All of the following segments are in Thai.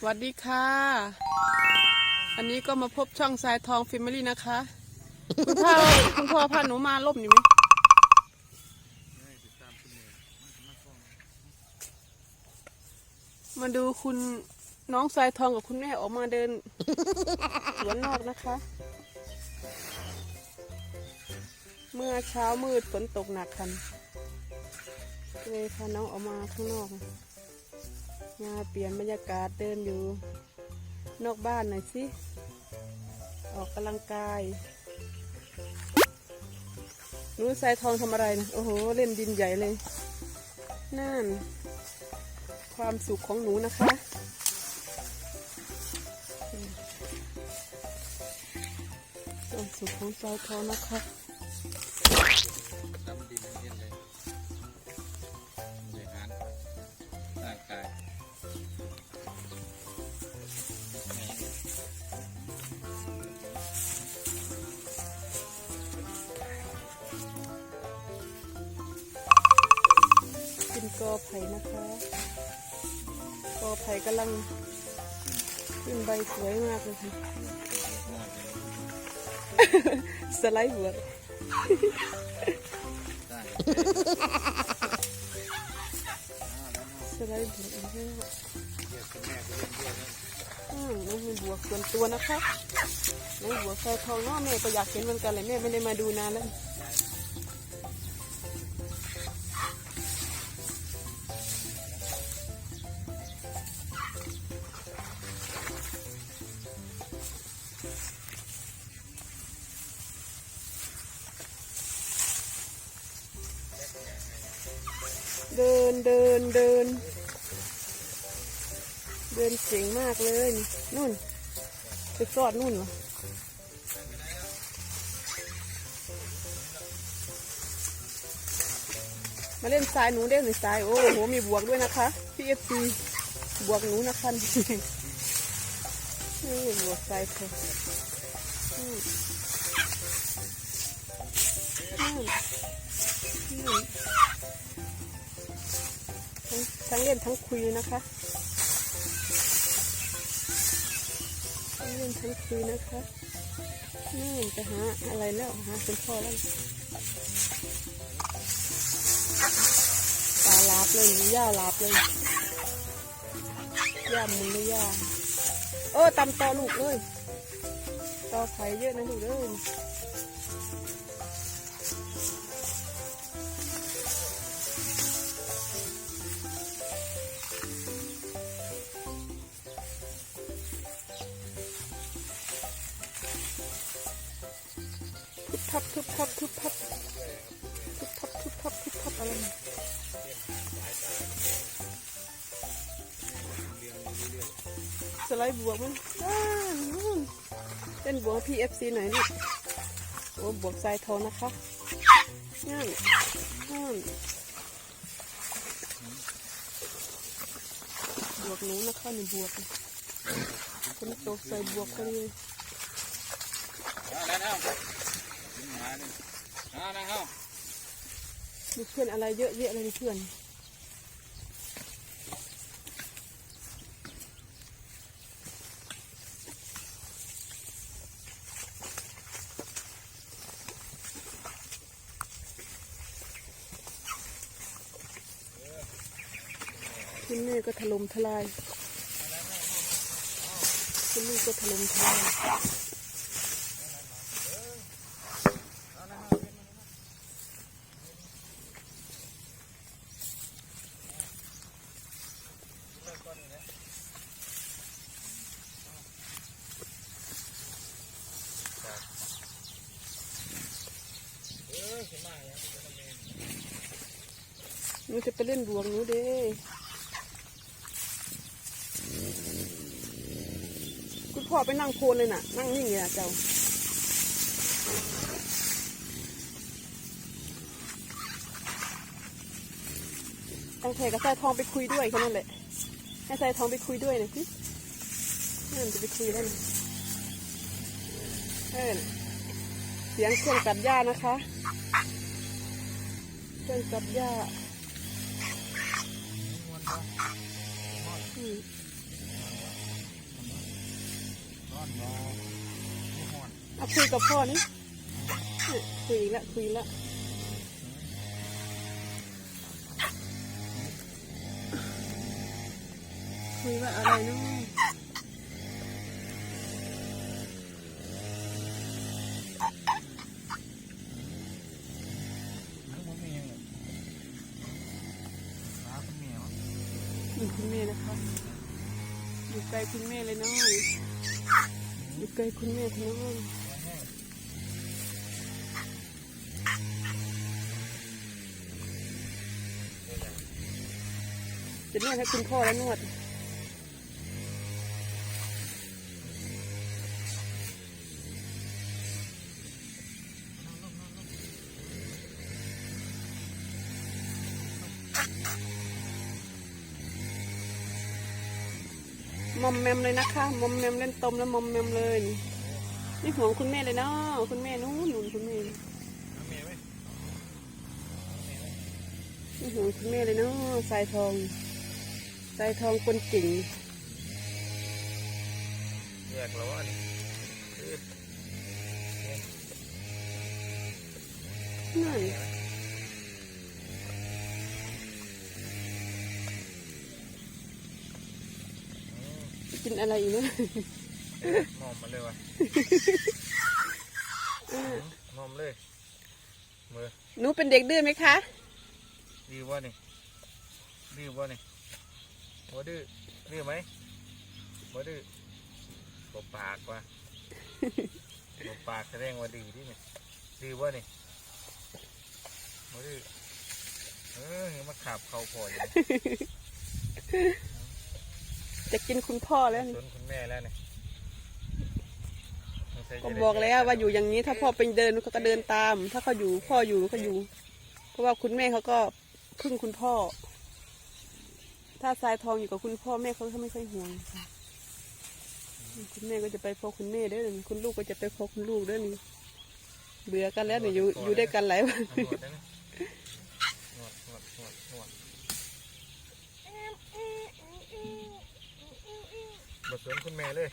สวัสดีค่ะ อันนี้ก็มาพบช่องสายทองฟิมลี่นะคะ คุณพ่อคุณพ่อพาหนูมาล่มอยู่ไหมมาดูคุณน้องสายทองกับคุณแม่ออกมาเดินสวนนอกนะคะ เมื่อเช้ามืดฝนตกหนักคันเลยพาน้องออกมาข้างนอก มาเปลี่ยนบรรยากาศเดินอยู่ นอกบ้านหน่อยสิ ออกกำลังกายหนูสายทองทำอะไรนะ โอ้โห เล่นดินใหญ่เลย นั่น ความสุขของหนูนะคะ ความสุขของสายทองนะคะ กอไผ่นะคะ กอไผ่กำลังขึ้นใบสวยมากเลยค่ะสไลด์หัวสไลด์หัวกอืมน้องมีบวกส่วนตัวนะคะน้องบวกแฟทองเนาะแม่ก็อยากเห็นเหมือนกันเลยแม่ไม่ได้มาดูนานแล้ว ดินเดินเดิน เดินเจ๋งมากเลยนี่นู่นไปซอดนู่นเหรอมาเล่นทรายหนูเล่นในทรายโอ้โหมีบวกด้วยนะคะพี่เอฟซีบวกหนูนะคะนี่บวกทรายเธออืมอืมอืม ทั้งเล่นทั้งคุยนะคะทั้งเล่นทั้งคุยนะคะนี่จะหาอะไรแล้วหาเป็นพ่อแล้วปลาลาบเลยหรือย่าลาบเลยย่ามุนเลยย่าเออตำตอลูกเลยตอไผ่เยอะนะลูกเอ้ ทับทุบทับทุบทับทุบทับทุบทับทุบทับอะไรเนี่ยสไลด์บวกมันอ้าวนู่นเล่นบวกพีเอฟซีหน่อยลูกโอ้บวกทรายทอนะคะนั่นนั่นบวกหนูนะคะนี่บวกคนโตใส่บวกพอดีเลยเอาแล้วเอามาหนึ่งเอานะเอามีเพื่อนอะไรเยอะแยะเลยมีเพื่อนคุณแม่ก็ถล่มทลายคุณแม่ก็ถล่มทลาย หนูจะไปเล่นบวงหนูเด้คุณพ่อไปนั่งโพนเลยน่ะ นั่งนิ่งเลยอะเจ้าตั้งแต่กับสายทองไปคุยด้วยแค่นั้นแหละให้สายทองไปคุยด้วยหน่อยสินั่นจะไปคุยแล้วนะเออเสียงเครื่องตัดหญ้านะคะ เครื่องตัดหญ้า อืม คุยกับพ่อนี่เนี่ยคุยอีกละคุยอีกละคุยว่าอะไรเนาะมันบ่มีหยังหรอกหาคุณแม่วะอยู่คุณแม่นะคะ อยู่ไกลคุณแม่เลยเนาะอยู่ ดูไกลคุณแม่คุณน้องจะนวดให้คุณพ่อแล้วนวด มอมแมมเลยนะคะ มอมแมมเล่นตมแล้วมอมแมมเลยนี่ห่วงคุณแม่เลยเนาะคุณแม่นู้นหนุนคุณแม่เอาแม่ไว้นี่ห่วงคุณแม่เลยเนาะสายทองสายทองคนเก่งแยกแล้วอันนี้คือนั่น กินอะไรอีกเนาะมอมมันเลยวะมอมเลยมือหนูเป็นเด็กดื้อไหมคะดื้อบ่นี่ดื้อบ่นี่บ่ดื้อดื้อไหมบ่ดื้อบ่ปากว่ะบ่ปากแสดงว่าดื้อดิเนี่ยดื้อบ่นี่บ่ดื้อเออมาขับเขาพออยู่ จะกินคุณพ่อแล้วสนี่นคุณแม่แล้วเนี่ยสงสัยจะก็ได้บอกแล้วว่าอยู่อย่างนี้ถ้าพ่อเป็นเดินเขาก็เดินตาม ถ้าเขาอยู่พ่ออยู่ก็อยู่ เพราะว่าคุณแม่เขาก็พึ่งคุณพ่อ ถ้าทรายทองอยู่กับคุณพ่อแม่เขาก็ไม่ค่อยห่วงค่ะคุณแม่ก็จะไปพอคุณแม่เด้อคุณลูกก็จะไปพอคุณลูกเด้อนี่เบื่อกันแล้วเนี่ยอยู่อยู่ด้วยกันหลายวันเอานวดได้ไหมนวดนวดนวดนวด บสนคุณแม่เลย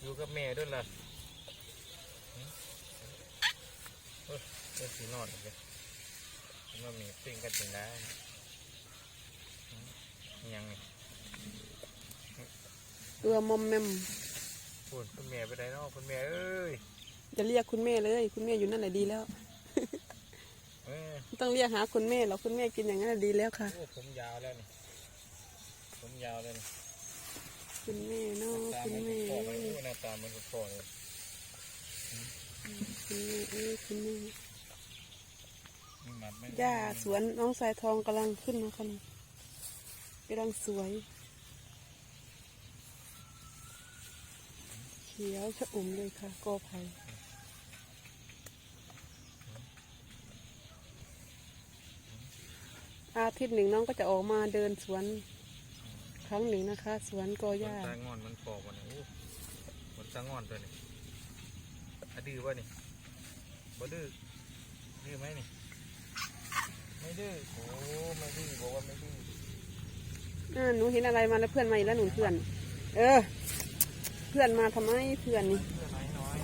อยู่กับแม่ด้วยล่ะหืมเอ้ยเอ้ยสีนอนอีกเลยผมว่ามีสิ่งกันจริงได้หืมอิหยังนี่ตัวมอมแมมพูดคุณแม่ไปไหนเนาะคุณแม่เอ้ยจะเรียกคุณแม่เลย คุณแม่อยู่นั่นแหละดีแล้วเอ้ยไม่ต้องเรียกหาคุณแม่หรอกคุณแม่กินอย่างนั้นนะดีแล้วค่ะโอ้ผมยาวแล้วนี่ผมยาวเลยนี่ คุณแม่เนาะคุณมันแม่เอ้ยหน้าตามันก็พอเลยคุณแม่เอ้ยคุณแม่หมัดไหมหญ้าสวนน้องสายทองกำลังขึ้นนะคะนี่กำลังสวย เขียวชะอุ่มเลยค่ะกอไผ่อาทิตย์หนึ่งน้องก็จะออกมาเดินสวน ครั้งหนึ่งนะคะ สวนกอขหญ้านตางอนมันปอกวันนี้โอ้ขนตางอนตัวนี้อะดื้อวะนี่บ่ดื้อดื้อไหมนี่ ไม่ดื้อโอ้ไม่ดื้อบอกว่าไม่ดื้ออ่าหนูเห็นอะไรมาแล้วเพื่อนมาอีกแล้วหนูเพื่อน เออ เพื่อนมาทำไมเพื่อนนี่เพื่อนน้อยน้อย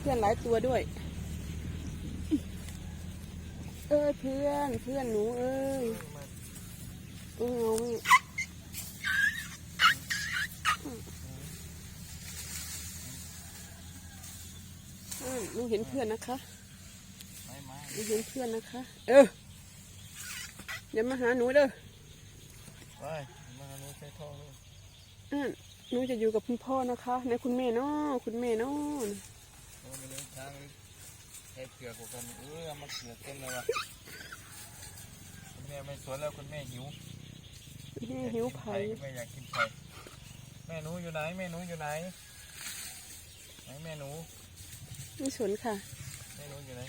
เพื่อนหลายตัวด้วย เออเพื่อนเพื่อนหนูเอ้ยมาเออเอาไม่อ่า หนูเห็นเพื่อนนะคะไม่ไม่หนูเห็นเพื่อนนะคะ เอออย่ามาหาหนูเด้อไปมาหนูใส่ทองเลยอ่าหนูจะอยู่กับคุณพ่อนะคะในคุณแม่เนาะคุณแม่เนาะโอ้ไม่เลี้ยงช้างเลยให้เกลือกว่ากันเออเอามาเกลือเต็มเลยวะคุณแม่ไม่สวนแล้วคุณแม่หิวนี่หิวไผ่แม่อยากกินไข่แม่หนูอยู่ไหนแม่หนูอยู่ไหนไหนแม่หนู ไม่สนค่ะแม่หนูอยู่ไหน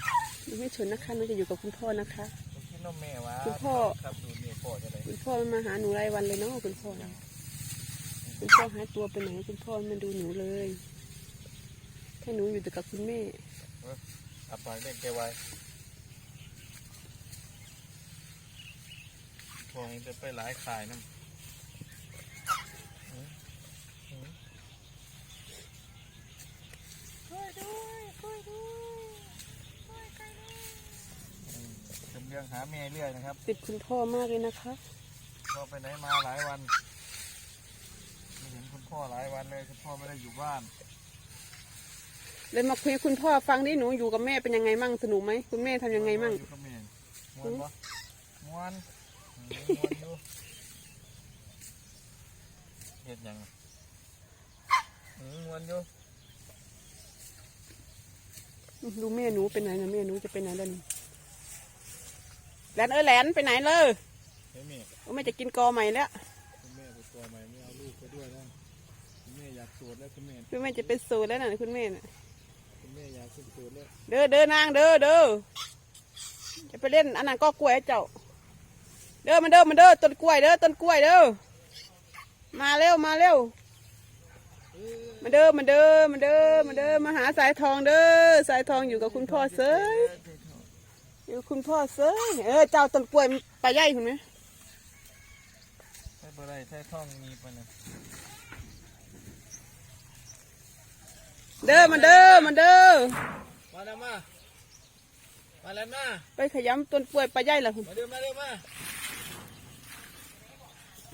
หนูไม่สนนะคะหนูจะอยู่กับคุณพ่อนะคะหนูกินนมแม่วะคุณพ่อ ครับดูแม่พ่อจะไหนคุณพ่อไม่มาหาหนูรายวันเลยเนาะคุณพ่อคุณพ่อหายตัวไปไหนคุณพ่อไม่มาดูหนูเลยให้หนูอยู่แต่กับคุณแม่อับปากเล่นแกไว้พวกนี้จะไปหลายขายน้ำหือหือช่วยด้วย จำเรื่องหาเมียเรื่อยนะครับติดคุณพ่อมากเลยนะคะพ่อไปไหนมาหลายวันไม่เห็นคุณพ่อหลายวันเลยคุณพ่อไม่ได้อยู่บ้านเลยมาคุยคุณพ่อฟังดิหนูอยู่กับแม่เป็นยังไงมั่งสนุกไหมคุณแม่ทำยังไงมั่งอยู่กับแม่มวนปะมวนยู่เห็ดยังมวนอยู่ ดูแม่หนูไปไหนนะแม่หนูจะไปไหนแล้วนี่แหลนเออแหลนไปไหนเลยเฮ้ยแม่โอ้แม่จะกินกอใหม่แล้วคุณแม่ไปตัวใหม่ไม่เอาลูกไปด้วยนะคุณแม่อยากสวดแล้วคุณแม่คุณแม่จะเป็นสูตรแล้วนะคุณแม่น่ะคุณแม่อยากขึ้นสวดแล้วเด้อเด้อนางเด้อเด้อจะไปเล่นอันนั้นก็กล้วยให้เจ้า เด้อมันเด้อมันเด้อต้นกล้วยเด้อต้นกล้วยเด้อมาเร็วมาเร็ว มาเด้อมาเด้อมาเด้อมาเด้อมาหาสายทองเด้อสายทองอยู่กับคุณพ่อเสยอยู่กับคุณพ่อเสยเออเจ้าต้นกล้วยมันไปใหญ่คุณไหมใช่บ่ได้ใช่ท่องมีปะเนี่ยเด้อมาเด้อมาเด้อมาแล้วมามาแล้วมาไปขยำต้นกล้วยไปใหญ่ละคุณมาเร็วมาเร็วมา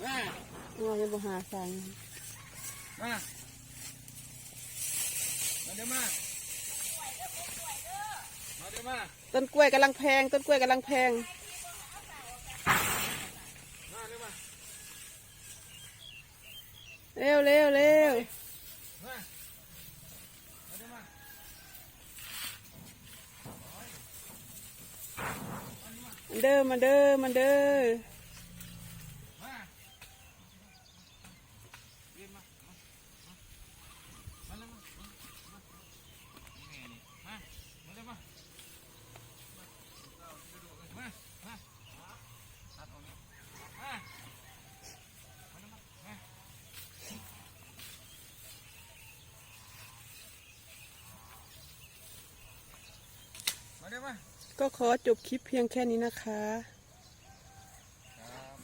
มาเราจะบ่หาสายมา มาเร็วมามาเร็วมาต้นกล้วยกำลังแพง ต้นกล้วยกำลังแพง มาเร็วมาเร็วเร็วเร็วมามาเร็วมามันเด้อมาเด้อมาเด้อ มาเรียนมามามามาเร็วมามามาแม่นี่มา มาเร็วมา มา มาตัดออกนี่มา มาเร็วมา มา มาเร็วมา ก็ขอจบคลิปเพียงแค่นี้นะคะ ครับ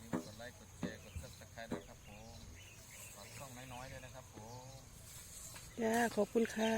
อย่าลืมกดไลค์ กดแชร์ กดซับสไครต์ด้วยครับผมฝากช่องน้อยๆด้วยนะครับผม จ้า ขอบคุณค่ะ